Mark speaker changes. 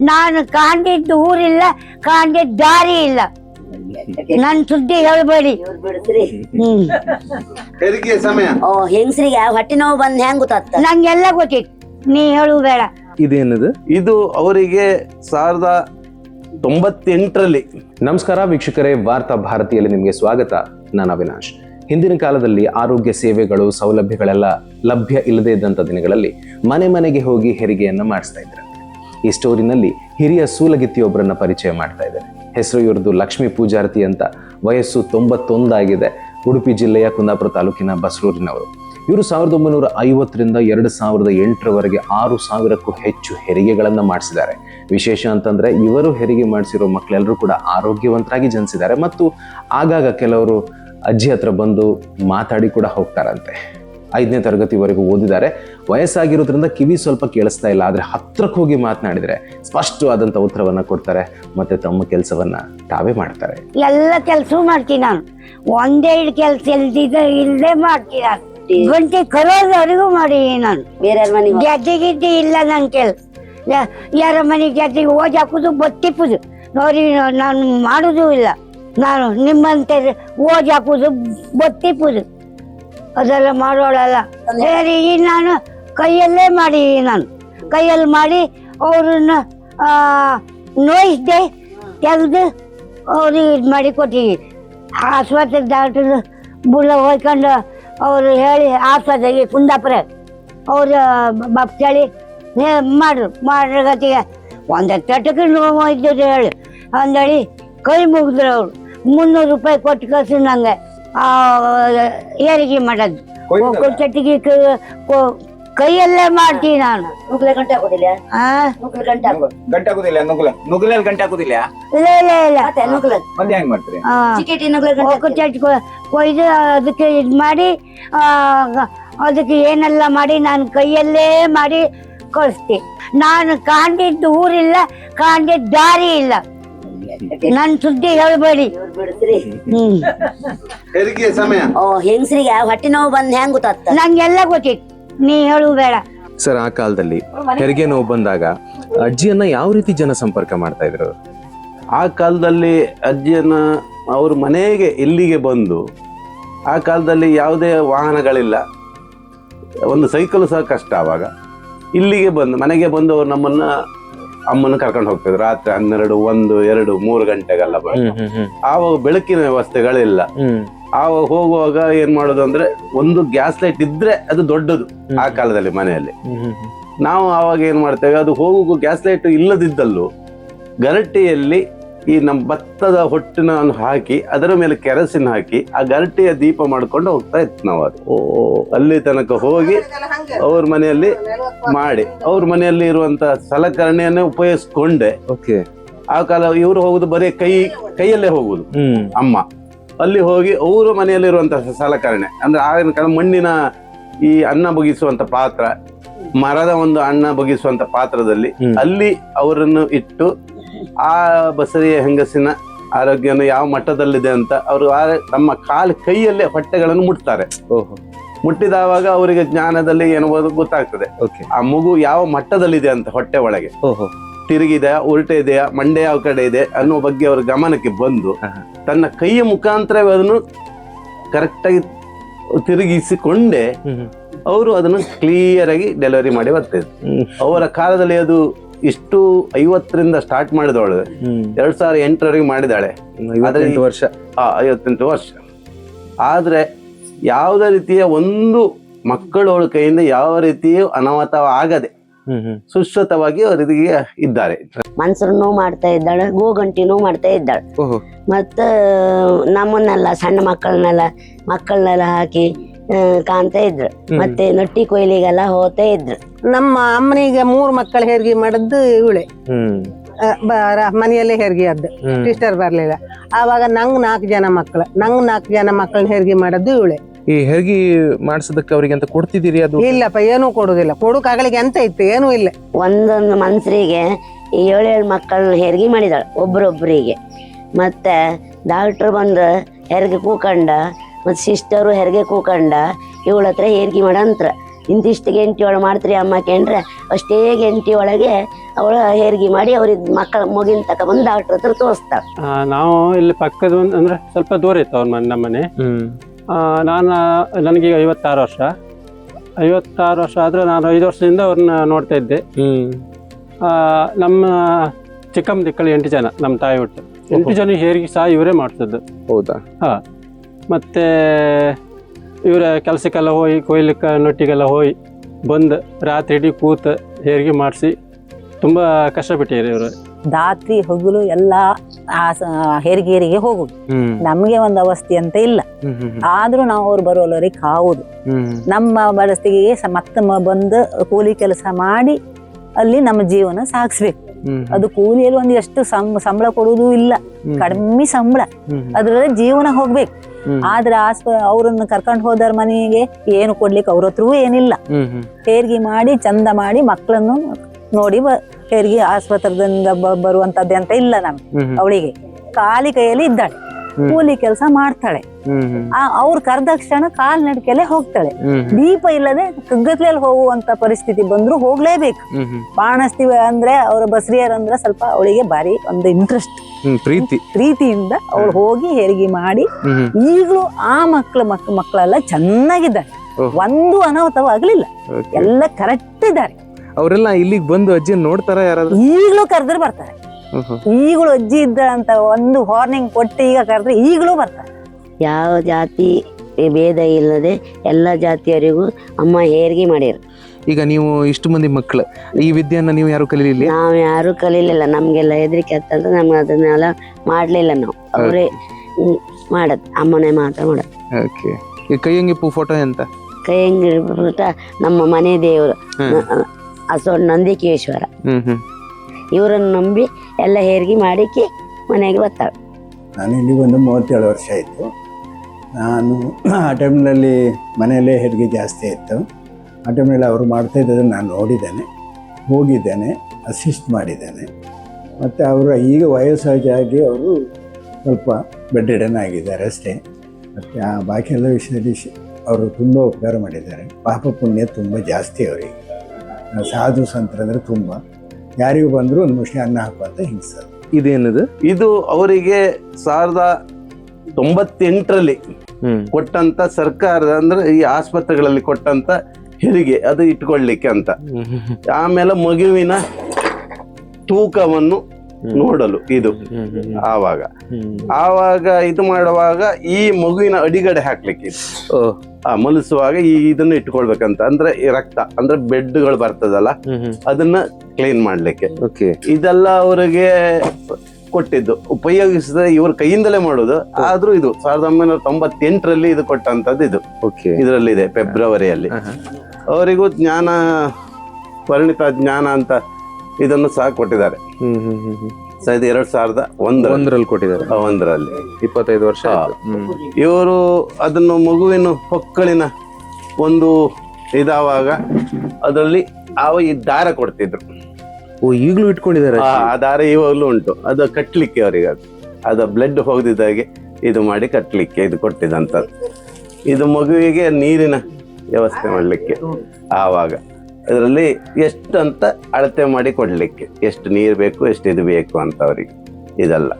Speaker 1: ನಾನು ಕಾಂಡಿದ್ದು ಊರಿಲ್ಲ ಕಾಂಡಿದ್ದ ದಾರಿ ಇಲ್ಲ. ನನ್ ಸುದ್ದಿ ಹೇಳ್ಬೇಡಿ. ಹ್ಮ್.
Speaker 2: ಹೆರಿಗೆ ಸಮಯ.
Speaker 3: ಓ ಹೆಂಗಸ್ರಿಗೆ ಹೊಟ್ಟೆ ನೋವು ಬಂದ್ ಹೆಂಗ್
Speaker 1: ನಂಗೆಲ್ಲ ಗೊತ್ತಿತ್ತು. ನೀ ಹೇಳು ಬೇಡ.
Speaker 4: ಇದೇನದು?
Speaker 2: ಇದು ಅವರಿಗೆ ಸಾವಿರದ ತೊಂಬತ್ತೆಂಟರಲ್ಲಿ.
Speaker 4: ನಮಸ್ಕಾರ ವೀಕ್ಷಕರೇ ವಾರ್ತಾ ಭಾರತೀಯಲ್ಲಿ ನಿಮಗೆ ಸ್ವಾಗತ. ನಾನು ಅವಿನಾಶ್. ಹಿಂದಿನ ಕಾಲದಲ್ಲಿ ಆರೋಗ್ಯ ಸೇವೆಗಳು ಸೌಲಭ್ಯಗಳೆಲ್ಲ ಲಭ್ಯ ಇಲ್ಲದೇ ಇದ್ದಂಥ ದಿನಗಳಲ್ಲಿ ಮನೆ ಮನೆಗೆ ಹೋಗಿ ಹೆರಿಗೆಯನ್ನ ಮಾಡಿಸ್ತಾ ಇದ್ರಂತೆ ಈ ಸ್ಟೋರಿನಲ್ಲಿ ಹಿರಿಯ ಸೂಲಗಿತ್ತಿಯೊಬ್ಬರನ್ನ ಪರಿಚಯ ಮಾಡ್ತಾ ಇದ್ದಾರೆ. ಹೆಸರು ಇವ್ರದ್ದು ಲಕ್ಷ್ಮೀ ಪೂಜಾರ್ತಿ ಅಂತ ವಯಸ್ಸು ತೊಂಬತ್ತೊಂದಾಗಿದೆ. ಉಡುಪಿ ಜಿಲ್ಲೆಯ ಕುಂದಾಪುರ ತಾಲೂಕಿನ ಬಸರೂರಿನವರು. ಇವರು ಸಾವಿರದ ಒಂಬೈನೂರ ಐವತ್ತರಿಂದ ಎರಡು ಸಾವಿರದ ಎಂಟರವರೆಗೆ ಆರು ಸಾವಿರಕ್ಕೂ ಹೆಚ್ಚು ಹೆರಿಗೆಗಳನ್ನು ಮಾಡಿಸಿದ್ದಾರೆ. ವಿಶೇಷ ಅಂತಂದರೆ ಇವರು ಹೆರಿಗೆ ಮಾಡಿಸಿರೋ ಮಕ್ಕಳೆಲ್ಲರೂ ಕೂಡ ಆರೋಗ್ಯವಂತರಾಗಿ ಜನಿಸಿದ್ದಾರೆ ಮತ್ತು ಆಗಾಗ ಕೆಲವರು ಅಜ್ಜಿ ಹತ್ರ ಬಂದು ಮಾತಾಡಿ ಕೂಡ ಹೋಗ್ತಾರಂತೆ. ಐದನೇ ತರಗತಿವರೆಗೂ ಓದಿದ್ದಾರೆ. ವಯಸ್ಸಾಗಿರೋದ್ರಿಂದ ಕಿವಿ ಸ್ವಲ್ಪ ಕೇಳಿಸ್ತಾ ಇಲ್ಲ ಆದರೆ ಹತ್ರಕ್ಕೆ ಹೋಗಿ ಮಾತನಾಡಿದರೆ ಸ್ಪಷ್ಟವಾದಂಥ ಉತ್ತರವನ್ನು ಕೊಡ್ತಾರೆ ಮತ್ತು ತಮ್ಮ ಕೆಲಸವನ್ನು ತಾವೇ ಮಾಡ್ತಾರೆ.
Speaker 1: ಎಲ್ಲ ಕೆಲಸ ಮಾಡ್ತೀನಿ ನಾನು. ಒಂದೇ ಕೆಲಸ ಇಲ್ದಿದ್ದ ಇಲ್ಲದೆ ಮಾಡ್ತೀನಿ ನಾನು ಗಂಟೆ ಕರೋದವರೆಗೂ ಮಾಡಿ ನಾನು.
Speaker 3: ಬೇರೆ ಮನೆ ಮನೆಗೆ
Speaker 1: ಗೆದ್ದೆ ಗಿದ್ದೆ ಇಲ್ಲ ನನ್ನ ಕೆಲಸ. ಯಾರ ಮನೆ ಗೆದ್ದಿಗೆ ಓದಿ ಹಾಕೋದು ಬತ್ತಿಪ್ಪುದು. ನೋಡಿ ನಾನು ಮಾಡೋದು ಇಲ್ಲ. ನಾನು ನಿಮ್ಮಂತೆ ಓದಿ ಹಾಕೋದು ಬತ್ತಿಪ್ಪುದು. ಅದೆಲ್ಲ ಮಾಡೋಳಲ್ಲ ಸರಿ ನಾನು ಕೈಯಲ್ಲೇ ಮಾಡಿ ನಾನು ಕೈಯಲ್ಲಿ ಮಾಡಿ ಅವ್ರನ್ನ ನೋಯಿಸ್ದೆ ತೆಗೆದು ಅವ್ರಿಗೆ ಇದು ಮಾಡಿ ಕೊಟ್ಟಿವಿ ಆಸ್ಪತ್ರೆ ಡಾಕ್ಟರ್ ಬುಳ್ಳ ಹೋಯ್ಕೊಂಡು ಅವರು ಹೇಳಿ ಆಸ್ಪತ್ರೆಗೆ ಕುಂದಾಪುರ ಅವರು ಬಾಪ್ ಹೇಳಿ ಹೇ ಮಾಡ್ರು ಮಾಡ್ರಗತಿಗೆ ಒಂದು ತಟಕ್ಕೆ ನೋವು ಇದ್ದದ್ದು ಹೇಳಿ. ಅಂದೇಳಿ ಕೈ ಮುಗಿದ್ರು ಅವ್ರು. ಮುನ್ನೂರು ರೂಪಾಯಿ ಕೊಟ್ಟು ಕಳ್ಸಿ ನಂಗೆ. ಆ, ಏರಿಕೆ ಮಾಡೋದು. ಚಟ್ಟಿಗೆ ಕೈಯಲ್ಲೇ ಮಾಡ್ತೀನಿ ನಾನು.
Speaker 3: ನುಗ್ಲೆ ಗಂಟೆ ಹಾಕೋದಿಲ್ಲ
Speaker 1: ಆ?
Speaker 3: ನುಗ್ಲೆ ಗಂಟೆ
Speaker 5: ಗಂಟೆ ಹಾಕುದಿಲ್ಲ ನುಗ್ಲ ನುಗ್ಲಲ್ಲಿ ಗಂಟೆ ಹಾಕುದಿಲ್ಲ
Speaker 1: ಇಲ್ಲ ಇಲ್ಲ ಇಲ್ಲ.
Speaker 3: ಮತ್ತೆ ನುಗ್ಲ?
Speaker 5: ಮತ್ತೆ ಹೆಂಗ್ ಮಾಡ್ತೀರಿ?
Speaker 1: ಆ.
Speaker 3: ಚಿಕೆಟಿ ನುಗ್ಲೆ ಗಂಟೆ
Speaker 1: ಒಕ್ಕು ಚಟ್ ಕೊಯ್ದು ಅದಕ್ಕೆ ಇದು ಮಾಡಿ ಆ, ಅದಕ್ಕೆ ಏನೆಲ್ಲ ಮಾಡಿ ನಾನು ಕೈಯಲ್ಲೇ ಮಾಡಿ ಕಳಿಸ್ತೀನಿ. ನಾನು ಕಾಂಡಿದ್ದು ಊರಿಲ್ಲ ಕಾಂಡಿದ್ದ ದಾರಿ ಇಲ್ಲ. ನನ್ ಸುದ್ದಿ ಹೇಳ್ಬೇಡಿ. ಹ್ಮ್.
Speaker 2: ಹೆರಿಗೆ ಸಮಯ.
Speaker 3: ಓ ಹೆಂಗಸ್ರಿಗೆ ಹೊಟ್ಟೆ ನೋವು ಬಂದ್ ಹೆಂಗ್ ಗೊತ್ತ
Speaker 1: ನಂಗೆಲ್ಲ ಗೊತ್ತಿತ್ತು. ನೀ ಹೇಳು ಬೇಡ.
Speaker 4: ಸರ್ ಆ ಕಾಲದಲ್ಲಿ ಹೆರಿಗೆ ನೋವು ಬಂದಾಗ ಅಜ್ಜಿಯನ್ನ ಯಾವ ರೀತಿ ಜನ ಸಂಪರ್ಕ ಮಾಡ್ತಾ ಇದ್ರು?
Speaker 2: ಆ ಕಾಲದಲ್ಲಿ ಅಜ್ಜಿಯನ್ನ ಅವ್ರ ಮನೆಗೆ ಇಲ್ಲಿಗೆ ಬಂದು ಆ ಕಾಲದಲ್ಲಿ ಯಾವುದೇ ವಾಹನಗಳಿಲ್ಲ. ಒಂದು ಸೈಕಲ್ ಸಹ ಕಷ್ಟ ಆವಾಗ. ಇಲ್ಲಿಗೆ ಬಂದು ಮನೆಗೆ ಬಂದು ಅವ್ರು ನಮ್ಮನ್ನ ಅಮ್ಮನ ಕರ್ಕೊಂಡು ಹೋಗ್ತಿದ್ರು. ರಾತ್ರಿ ಹನ್ನೆರಡು ಒಂದು ಎರಡು ಮೂರು ಗಂಟೆಗೆಲ್ಲ ಆವಾಗ ಬೆಳಕಿನ ವ್ಯವಸ್ಥೆಗಳಿಲ್ಲ. ಆವಾಗ ಹೋಗುವಾಗ ಏನ್ ಮಾಡೋದು ಅಂದ್ರೆ ಒಂದು ಗ್ಯಾಸ್ ಲೈಟ್ ಇದ್ರೆ ಅದು ದೊಡ್ಡದು ಆ ಕಾಲದಲ್ಲಿ ಮನೆಯಲ್ಲಿ. ನಾವು ಆವಾಗ ಏನ್ ಮಾಡ್ತೇವೆ? ಅದು ಹೋಗುವ ಗ್ಯಾಸ್ ಲೈಟ್ ಇಲ್ಲದಿದ್ದಲ್ಲೂ ಗರಟೆಯಲ್ಲಿ ಈ ನಮ್ಮ ಭತ್ತದ ಹೊಟ್ಟಿನ ಹಾಕಿ ಅದರ ಮೇಲೆ ಕೆರಸಿನ ಹಾಕಿ ಆ ಗರಟೆಯ ದೀಪ ಮಾಡ್ಕೊಂಡು ಹೋಗ್ತಾ ಇತ್ತು ನಾವು ಅದು. ಓ ಅಲ್ಲಿ ತನಕ ಹೋಗಿ ಅವ್ರ ಮನೆಯಲ್ಲಿ ಮಾಡಿ ಅವ್ರ ಮನೆಯಲ್ಲಿ ಇರುವಂತ ಸಲಕರಣೆಯನ್ನೇ ಉಪಯೋಗಿಸ್ಕೊಂಡೆ.
Speaker 4: ಓಕೆ.
Speaker 2: ಆ ಕಾಲ ಇವರು ಹೋಗುದು ಬರೀ ಕೈ ಕೈಯಲ್ಲೇ ಹೋಗುದು ಅಮ್ಮ. ಅಲ್ಲಿ ಹೋಗಿ ಅವರ ಮನೆಯಲ್ಲಿರುವಂತಹ ಸಲಕರಣೆ ಅಂದ್ರೆ ಆಗಿನ ಕಾಲ ಮಣ್ಣಿನ ಈ ಅನ್ನ ಬುಗಿಸುವಂತ ಪಾತ್ರ ಮರದ ಒಂದು ಅನ್ನ ಬುಗಿಸುವಂತ ಪಾತ್ರದಲ್ಲಿ ಅಲ್ಲಿ ಅವರನ್ನು ಇಟ್ಟು ಆ ಬಸರಿಯ ಹೆಂಗಸಿನ ಆರೋಗ್ಯನ ಯಾವ ಮಟ್ಟದಲ್ಲಿದೆ ಅಂತ ಅವರು ತಮ್ಮ ಕಾಲು ಕೈಯಲ್ಲೇ ಹೊಟ್ಟೆಗಳನ್ನು ಮುಟ್ತಾರೆ.
Speaker 4: ಓಹೋ.
Speaker 2: ಮುಟ್ಟಿದವಾಗ ಅವರಿಗೆ ಜ್ಞಾನದಲ್ಲಿ ಏನೋ ಗೊತ್ತಾಗ್ತದೆ.
Speaker 4: ಓಕೆ.
Speaker 2: ಆ ಮಗು ಯಾವ ಮಟ್ಟದಲ್ಲಿದೆ ಅಂತ ಹೊಟ್ಟೆ ಒಳಗೆ.
Speaker 4: ಓಹೋ.
Speaker 2: ತಿರುಗಿದೆಯಾ ಉಲ್ಟೆ ಇದೆಯಾ ಮಂಡೆ ಯಾವ ಕಡೆ ಇದೆ ಅನ್ನೋ ಬಗ್ಗೆ ಅವರ ಗಮನಕ್ಕೆ ಬಂದು. ತನ್ನ ಕೈಯ ಮುಖಾಂತರ ಅದನ್ನು ಕರೆಕ್ಟಾಗಿ ತಿರುಗಿಸಿಕೊಂಡೇ ಅವರು ಅದನ್ನು ಕ್ಲಿಯರ್ ಆಗಿ ಡೆಲಿವರಿ ಮಾಡಿ ಬರ್ತಿದ್ರು. ಅವರ ಕಾಲದಲ್ಲಿ ಅದು ಇಷ್ಟು ಐವತ್ತರಿಂದ ಸ್ಟಾರ್ಟ್ ಮಾಡಿದವಳು. ಎರಡ್ ಸಾವಿರದ ಎಂಟರವರೆಗೆ ಮಾಡಿದಾಳೆ
Speaker 4: ಐವತ್ತೆಂಟು ವರ್ಷ.
Speaker 2: ಆ ಐವತ್ತೆಂಟು ವರ್ಷ. ಆದ್ರೆ ಯಾವುದೇ ರೀತಿಯ ಒಂದು ಮಕ್ಕಳು ಅವಳ ಕೈಯಿಂದ ಯಾವ ರೀತಿಯೂ ಅನಾಹುತ ಆಗದೆ
Speaker 4: ಹ್ಮ್ ಹ್ಮ್.
Speaker 2: ಸುಶ್ರುತವಾಗಿ ಅವರಿಗೆ ಇದ್ದಾರೆ.
Speaker 3: ಮನ್ಸರನ್ನು ಮಾಡ್ತಾ ಇದ್ದಾಳೆ ಗೋಗಂಟಿನೂ ಮಾಡ್ತಾ ಇದ್ದಾಳೆ.
Speaker 4: ಓಹೋ.
Speaker 3: ಮತ್ತ ನಮ್ಮನ್ನೆಲ್ಲ ಸಣ್ಣ ಮಕ್ಕಳನ್ನೆಲ್ಲ ಮಕ್ಕಳನ್ನೆಲ್ಲ ಹಾಕಿ ಕಾಣ್ತಾ ಇದ್ರು. ಮತ್ತೆ ನೊಟ್ಟಿ ಕೊಯ್ಲಿಗೆಲ್ಲ ಹೋಗ್ತಾ ಇದ್ರು.
Speaker 6: ನಮ್ಮ ಅಮ್ಮನಿಗೆ ಮೂರು ಮಕ್ಕಳು ಹೆರಿಗೆ ಮಾಡದ್ದು ಇವಳೆ.
Speaker 4: ಹ್ಮ್.
Speaker 6: ಮನೆಯಲ್ಲೇ ಹೆರಿಗೆ ಆದ್ದು.
Speaker 4: ಹ್ಮ್.
Speaker 6: ಸಿಸ್ಟರ್ ಬರ್ಲಿಲ್ಲ. ಆವಾಗ ನಂಗ್ ನಾಲ್ಕು ಜನ ಮಕ್ಕಳು ನಂಗ್ ನಾಲ್ಕು ಜನ ಮಕ್ಕಳನ್ನ ಹೆರಿಗೆ ಮಾಡದ್ದು ಇವಳೆ.
Speaker 4: ಈ ಹೆರಿಗೆ ಮಾಡಿಸೋದಕ್ಕೆ ಅವರಿಗೆ ಅಂತ ಕೊಡ್ತಿದ್ದೀರಿ ಅದು?
Speaker 6: ಇಲ್ಲಪ್ಪ ಏನೂ ಕೊಡುದಿಲ್ಲ. ಕೊಡುಕ್ ಆಗಲಿಕ್ಕೆ ಎಂತ ಇತ್ತು? ಏನೂ ಇಲ್ಲ.
Speaker 3: ಒಂದೊಂದು ಮನ್ಸರಿಗೆ ಏಳೇಳು ಮಕ್ಕಳನ್ನ ಹೆರಿಗೆ ಮಾಡಿದಾಳೆ ಒಬ್ರೊಬ್ರಿಗೆ. ಮತ್ತೆ ಡಾಕ್ಟ್ರ್ ಬಂದು ಹೆರಿಗೆ ಕೂಕಂಡ ಮತ್ತು ಸಿಸ್ಟರು ಹೆರಿಗೆ ಕೂಕಂಡ ಇವಳ ಹತ್ರ ಹೆರಿಗೆ ಮಾಡಂತ್ರ. ಇಂತಿಷ್ಟು ಗಂಟೆ ಒಳಗೆ ಮಾಡ್ತೀರಿ ಅಮ್ಮ ಕೇಂದ್ರೆ ಅಷ್ಟೇ ಗಂಟೆ ಒಳಗೆ ಅವಳು ಹೆರಿಗೆ ಮಾಡಿ ಅವ್ರಿಗೆ ಮಕ್ಕಳ ಮಗಿನ ತಕ ಬಂದು ಡಾಕ್ಟರ್ ಹತ್ರ ತೋರಿಸ್ತಾಳೆ.
Speaker 7: ಆ, ನಾವು ಇಲ್ಲಿ ಪಕ್ಕದ ಒಂದು ಅಂದ್ರೆ ಸ್ವಲ್ಪ ದೂರ ಇತ್ತು ಅವ್ರ ಮನೆ
Speaker 4: ನಮ್ಮನೆ.
Speaker 7: ಆ, ನಾನು ನನಗೀಗ ಐವತ್ತಾರು ವರ್ಷ. ಐವತ್ತಾರು ವರ್ಷ ಆದರೆ ನಾನು ಐದು ವರ್ಷದಿಂದ ಅವ್ರನ್ನ ನೋಡ್ತಾ ಇದ್ದೆ. ನಮ್ಮ ಚಿಕ್ಕಮ್ಮ ದಿಕ್ಕಳು ಎಂಟು ಜನ ನಮ್ಮ ತಾಯಿ ಒಟ್ಟು ಎಂಟು ಜನ ಹೇರಿಗೆ ಸಹ ಇವರೇ ಮಾಡ್ತಿದ್ದು
Speaker 4: ಹೌದಾ?
Speaker 7: ಮತ್ತು ಇವರ ಕೆಲಸಕ್ಕೆಲ್ಲ ಹೋಗಿ ಕೊಯ್ಲಿಕ್ಕೆ ನೊಟ್ಟಿಗೆಲ್ಲ ಹೋಗಿ ಬಂದು ರಾತ್ರಿ ಇಡೀ ಕೂತು ಹೇರಿಗೆ ಮಾಡಿಸಿ ತುಂಬ ಕಷ್ಟಪಟ್ಟಿದ್ದಾರೆ ಇವರು.
Speaker 8: ರಾತ್ರಿ ಹಗಲು ಎಲ್ಲ ಆ ಹೆರಿಗೆ ಹೆರಿಗೆರಿಗೆ ಹೋಗುದು. ನಮಗೆ ಒಂದು ಅವಸ್ಥೆ ಅಂತ ಇಲ್ಲ. ಆದ್ರೂ ನಾವು ಅವ್ರು ಬರೋಲ್ಲವರಿಗೆ ಕಾವುದು ನಮ್ಮ ಬಡಸ್ತಿಗೆ ಮತ್ತೆ ಬಂದು ಕೂಲಿ ಕೆಲಸ ಮಾಡಿ ಅಲ್ಲಿ ನಮ್ಮ ಜೀವನ ಸಾಗಿಸ್ಬೇಕು. ಅದು ಕೂಲಿಯಲ್ಲಿ ಒಂದು ಎಷ್ಟು ಸಂಬಳ ಕೊಡುವುದು ಇಲ್ಲ. ಕಡಿಮೆ ಸಂಬಳ. ಅದರಲ್ಲಿ ಜೀವನ ಹೋಗ್ಬೇಕು. ಆದ್ರೆ ಆಸ್ಪ ಅವ್ರನ್ನ ಕರ್ಕೊಂಡು ಹೋದವ್ರ ಮನೆಗೆ ಏನು ಕೊಡ್ಲಿಕ್ಕೆ ಅವ್ರ ಹತ್ರವೂ ಏನಿಲ್ಲ.
Speaker 4: ಹ್ಮ್
Speaker 8: ಮಾಡಿ ಚಂದ ಮಾಡಿ ಮಕ್ಕಳನ್ನು ನೋಡಿ ಹೇರ್ಗಿ ಹೇರಿಗೆ ಆಸ್ಪತ್ರೆದಿಂದ ಬ- ಬರುವಂತದ್ದೇ ಅಂತ ಇಲ್ಲ ನಮ್ಗೆ ಅವಳಿಗೆ. ಖಾಲಿ ಕೈಯಲ್ಲಿ ಇದ್ದಾಳೆ. ಕೂಲಿ ಕೆಲಸ ಮಾಡ್ತಾಳೆ. ಅವ್ರು ಕರೆದ ಕ್ಷಣ ಕಾಲ್ ನಡ್ಕೆಲೆ ಹೋಗ್ತಾಳೆ. ದೀಪ ಇಲ್ಲದೆ ಕಗ್ಗತ್ಲೆಯಲ್ಲಿ ಹೋಗುವಂತ ಪರಿಸ್ಥಿತಿ ಬಂದ್ರು ಹೋಗ್ಲೇಬೇಕು.
Speaker 4: ಹ್ಮ್
Speaker 8: ಅಂದ್ರೆ ಅವ್ರ ಬಸರಿಯರ್ ಅಂದ್ರೆ ಸ್ವಲ್ಪ ಅವಳಿಗೆ ಭಾರಿ ಒಂದು ಇಂಟ್ರೆಸ್ಟ್
Speaker 4: ಪ್ರೀತಿ.
Speaker 8: ಪ್ರೀತಿಯಿಂದ ಅವಳು ಹೋಗಿ ಹೆರಿಗೆ ಮಾಡಿ ಈಗಲೂ ಆ ಮಕ್ಕಳು ಮಕ್ ಮಕ್ಕಳೆಲ್ಲ ಚೆನ್ನಾಗಿದ್ದಾರೆ. ಒಂದು ಅನಾಹುತವಾಗ್ಲಿಲ್ಲ. ಎಲ್ಲ ಕರೆಕ್ಟ್ ಇದ್ದಾರೆ.
Speaker 4: ಅವರೆಲ್ಲ ಇಲ್ಲಿಗೆ ಬಂದು ಅಜ್ಜಿ ನೋಡ್ತಾರ ಯಾರಾದ್ರೂ?
Speaker 8: ಈಗಲೂ ಕರೆದ್ರೆ ಬರ್ತಾರೆ. ಈಗಲೂ ಅಜ್ಜಿ ಇದ್ದ ಅಂತ ಒಂದು ವಾರ್ನಿಂಗ್ ಕೊಟ್ಟು ಈಗ ಕರೆದ್ರೆ ಈಗಲೂ ಬರ್ತಾರೆ
Speaker 3: ಯಾವ ಜಾತಿ ಭೇದ ಇಲ್ಲದೆ ಎಲ್ಲ ಜಾತಿಯವರಿಗೂ ಅಮ್ಮ ಹೇರಿಗೆ ಮಾಡ್ಯಾರ
Speaker 4: ಈಗ ನೀವು ಇಷ್ಟು ಮಂದಿ ಮಕ್ಕಳು ಈ ವಿದ್ಯೆಯನ್ನು ನೀವು ಯಾರು ಕಲೀಲಿಲ್ಲ?
Speaker 3: ನಾವು ಯಾರು ಕಲೀಲಿಲ್ಲ. ನಮ್ಗೆಲ್ಲ ಹೆದರಿಕೆ ಅಂದ್ರೆ ನಮ್ಗೆ ಅದನ್ನೆಲ್ಲ ಮಾಡ್ಲಿಲ್ಲ ನಾವು. ಅವರೇ ಮಾಡದ್ ಅಮ್ಮನೇ ಮಾತ್ರ ಮಾಡದ್.
Speaker 4: ಓಕೆ ಈ ಕೈಯಂಗಿಪ್ಪು ಫೋಟೋ ಎಂತ?
Speaker 3: ಕೈಯಂಗಿ ಫೋಟೋ ನಮ್ಮ ಮನೆ ದೇವರು. ಅಸೋ ನಂದಿಕೇಶ್ವರ.
Speaker 4: ಹ್ಮ್ ಹ್ಮ್.
Speaker 3: ಇವರನ್ನು ನಂಬಿ ಎಲ್ಲ ಹೇರಿಗೆ ಮಾಡಿಕ್ಕಿ ಮನೆಗೆ ಬರ್ತಾಳೆ.
Speaker 9: ನಾನು ಇಲ್ಲಿ ಒಂದು ಮೂವತ್ತೇಳು ವರ್ಷ ಆಯಿತು. ನಾನು ಆ ಟೈಮ್ನಲ್ಲಿ ಮನೆಯಲ್ಲೇ ಹೆರಿಗೆ ಜಾಸ್ತಿ ಇತ್ತು. ಆ ಟೈಮ್ನಲ್ಲಿ ಅವರು ಮಾಡ್ತಾ ಇದ್ದದನ್ನು ನಾನು ನೋಡಿದ್ದೇನೆ, ಹೋಗಿದ್ದೇನೆ ಅಸಿಸ್ಟ್ ಮಾಡಿದ್ದೇನೆ. ಮತ್ತು ಅವರು ಈಗ ವಯಸ್ಸಾಗಿ ಅವರು ಸ್ವಲ್ಪ ಬೆಡ್ ಆಗಿದ್ದಾರೆ ಅಷ್ಟೇ. ಮತ್ತು ಆ ಬಾಕಿ ಎಲ್ಲ ವಿಷಯದಲ್ಲಿ ಅವರು ತುಂಬ ಉಪಕಾರ ಮಾಡಿದ್ದಾರೆ. ಪಾಪ ಪುಣ್ಯ ತುಂಬ ಜಾಸ್ತಿ ಅವರಿಗೆ. ಸಾಧು ಸಂತರಂದರೆ ತುಂಬ. ಯಾರಿಗೂ ಬಂದರೂ ಒಂದು ಮುಷ್ಟಿ ಅನ್ನ ಹಾಕುವಂತ ಹಿಂಸರು
Speaker 4: ಇದೇನದು?
Speaker 2: ಇದು ಅವರಿಗೆ ಸಾವಿರದ ತೊಂಬತ್ತೆಂಟರಲ್ಲಿ ಕೊಟ್ಟಂತ ಸರ್ಕಾರದ ಅಂದ್ರೆ ಈ ಆಸ್ಪತ್ರೆಗಳಲ್ಲಿ ಕೊಟ್ಟಂತ ಹೆರಿಗೆ ಅದು ಇಟ್ಕೊಳ್ಳಿಕ್ಕೆ ಅಂತ. ಆಮೇಲೆ ಮಗುವಿನ ತೂಕವನ್ನು ನೋಡಲು ಇದು. ಆವಾಗ. ಆವಾಗ ಇದು ಮಾಡುವಾಗ ಈ ಮಗುವಿನ ಅಡಿಗಡೆ ಹಾಕ್ಲಿಕ್ಕೆ ಮಲಿಸುವಾಗ ಈ ಇದನ್ನ ಇಟ್ಕೊಳ್ಬೇಕಂತ. ಅಂದ್ರೆ ಈ ರಕ್ತ ಅಂದ್ರೆ ಬೆಡ್ಗಳು ಬರ್ತದಲ್ಲ? ಅದನ್ನ ಕ್ಲೀನ್ ಮಾಡ್ಲಿಕ್ಕೆ. ಇದೆಲ್ಲ ಅವರಿಗೆ ಕೊಟ್ಟಿದ್ದು. ಉಪಯೋಗಿಸಿದ ಇವ್ರ ಕೈಯಿಂದಲೇ ಮಾಡೋದು. ಆದ್ರೂ ಇದು ಸಾವಿರದ ಒಂಬೈನೂರ ತೊಂಬತ್ತೆಂಟರಲ್ಲಿ ಇದು ಕೊಟ್ಟಂತದ್ದು ಇದು.
Speaker 4: ಓಕೆ.
Speaker 2: ಇದರಲ್ಲಿದೆ ಫೆಬ್ರವರಿಯಲ್ಲಿ. ಅವರಿಗೂ ಜ್ಞಾನ ಪರಿಣಿತ ಜ್ಞಾನ ಅಂತ ಇದನ್ನು ಸಹ ಕೊಟ್ಟಿದ್ದಾರೆ.
Speaker 4: ಹ್ಮ್ ಹ್ಮ್ ಹ್ಮ್ ಹ್ಮ್.
Speaker 2: ಸಾವಿರದ ಎರಡ್ ಸಾವಿರದ ಒಂದರ
Speaker 4: ಒಂದರಲ್ಲಿ ಕೊಟ್ಟಿದ್ದಾರೆ.
Speaker 2: ಒಂದರಲ್ಲಿ.
Speaker 4: ಇಪ್ಪತ್ತೈದು ವರ್ಷ. ಆಯ್ತು. ಹ್ಮ್.
Speaker 2: ಇವರು ಅದನ್ನು ಮಗುವಿನ ಹೊಕ್ಕಳಿನ ಒಂದು ಇದಾವಾಗ ಅದರಲ್ಲಿ ಅವ ಈ ದಾರ ಕೊಡ್ತಿದ್ರು.
Speaker 4: ಓ ಈಗಲೂ ಇಟ್ಕೊಂಡಿದ್ದಾರೆ
Speaker 2: ಆ ಆ ದಾರ ಇವಾಗಲೂ ಉಂಟು. ಅದು ಕಟ್ಟಲಿಕ್ಕೆ ಅವರಿಗೆ ಅದು. ಅದು ಬ್ಲಡ್ ಹೋಗದಿದ್ದಾಗೆ ಇದು ಮಾಡಿ ಕಟ್ಟಲಿಕ್ಕೆ ಇದು ಕೊಟ್ಟಿದಂತ ಇದು ಮಗುವಿಗೆ ನೀರಿನ ವ್ಯವಸ್ಥೆ ಮಾಡಲಿಕ್ಕೆ ಆವಾಗ. ಇದರಲ್ಲಿ ಎಷ್ಟು ಅಂತ ಅಳತೆ ಮಾಡಿ ಕೊಡಲಿಕ್ಕೆ? ಎಷ್ಟು ನೀರು ಬೇಕು, ಎಷ್ಟು ಇದು ಬೇಕು ಅಂತ ಅವರಿಗೆ. ಇದೆಲ್ಲ.